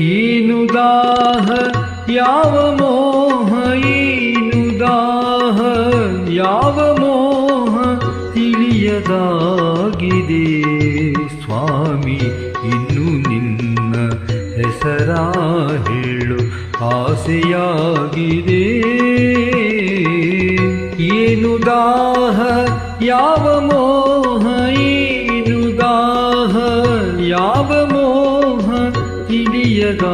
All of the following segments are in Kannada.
ಈನು ದಾಹ ಯಾವ ಮೋಹ ಏನು ದಾಹ ಯಾವ ಮೋಹ ತಿಳಿಯದಾಗಿದೆ? ಸ್ವಾಮಿ, ಇನ್ನು ನಿನ್ನ ಹೆಸರ ಹೇಳು. ಆಸೆಯಾಗಿದೆ. ಏನು ದಾಹ ಯಾವ ಮೋಹ ಏನು ದಾಹ ಯಾವ ತಿಳಿಯದಾಗಿದೆ.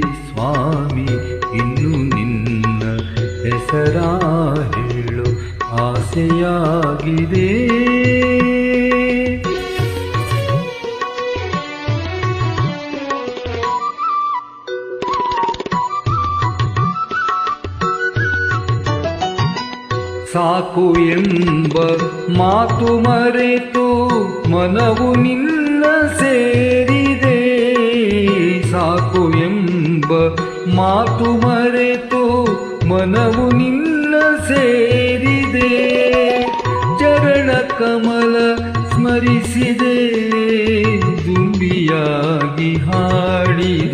ಸ್ವಾಮಿ ಇನ್ನು ನಿನ್ನ ಹೆಸರ ಹೇಳು. ಆಸೆಯಾಗಿದೆ. ಸಾಕು ಎಂಬ ಮಾತು ಮರೆತು ಮನವು ನಿನ್ನ ಸೇರಿದೆ ಎಂಬ ಮಾತು ಮರೆತು ಮನವು ನಿನ್ನ ಸೇರಿದೆ. ಚರಣ ಕಮಲ ಸ್ಮರಿಸಿದೆ ದುಂಬಿಯಾಗಿ ಹಾಡಿದೆ.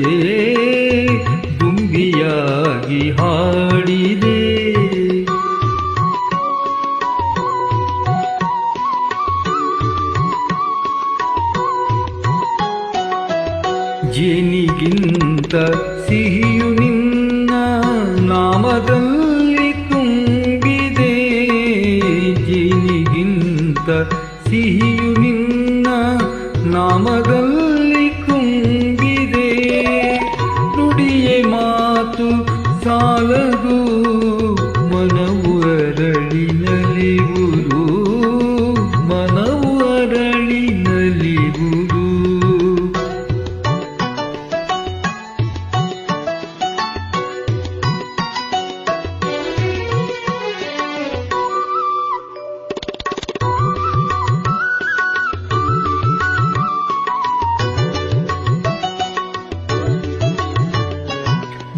ಜೇನಿಗಿಂತ ಸಿಹಿಯು ನಿನ್ನ ನಾಮದಲ್ಲಿ ತುಂಬಿದೆ. ಜೇನಿಗಿಂತ ಸಿಹಿಯು ನಿನ್ನ ನಾಮದಲ್ಲಿ ತುಂಬಿದೆ. ನುಡಿಯೇ ಮಾತು ಸಾಲದು.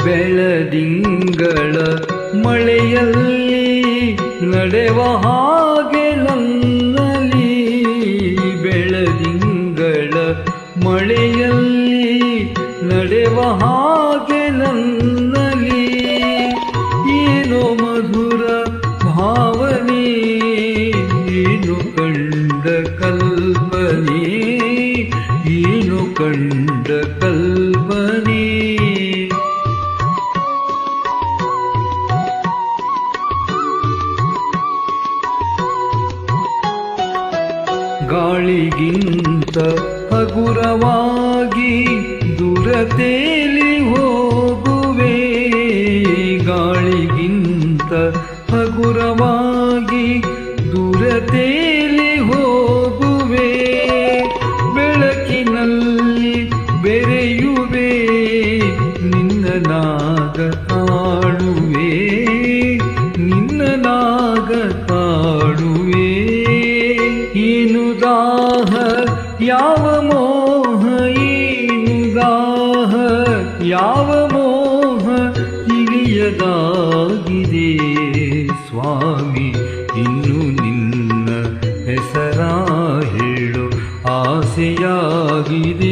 ಬೆಳದಿಂಗಳ ಮಳೆಯಲ್ಲಿ ನಡೆವ ಹಾಗೆ ನನ್ನಲಿ ಬೆಳದಿಂಗಳ ಮಳೆಯಲ್ಲಿ ನಡೆವ ಹಾಗೆ ನನ್ನಲಿ ಏನೋ ಮಧುರ ಭಾವನೆ, ಏನು ಕಂಡ ಕಲ್ಪನೆ, ಏನು ಕಂಡ ಗಾಳಿಗಿಂತ ಹಗುರವಾಗಿ ದೂರ ಹೋಗುವೆ. ಗಾಳಿಗಿಂತ ಯಾವ ಮೋಹ ತಿಳಿಯದಾಗಿದೆ ಸ್ವಾಮಿ ಇನ್ನು ನಿನ್ನ ಹೆಸರ ಹೇಳು. ಆಸೆಯಾಗಿದೆ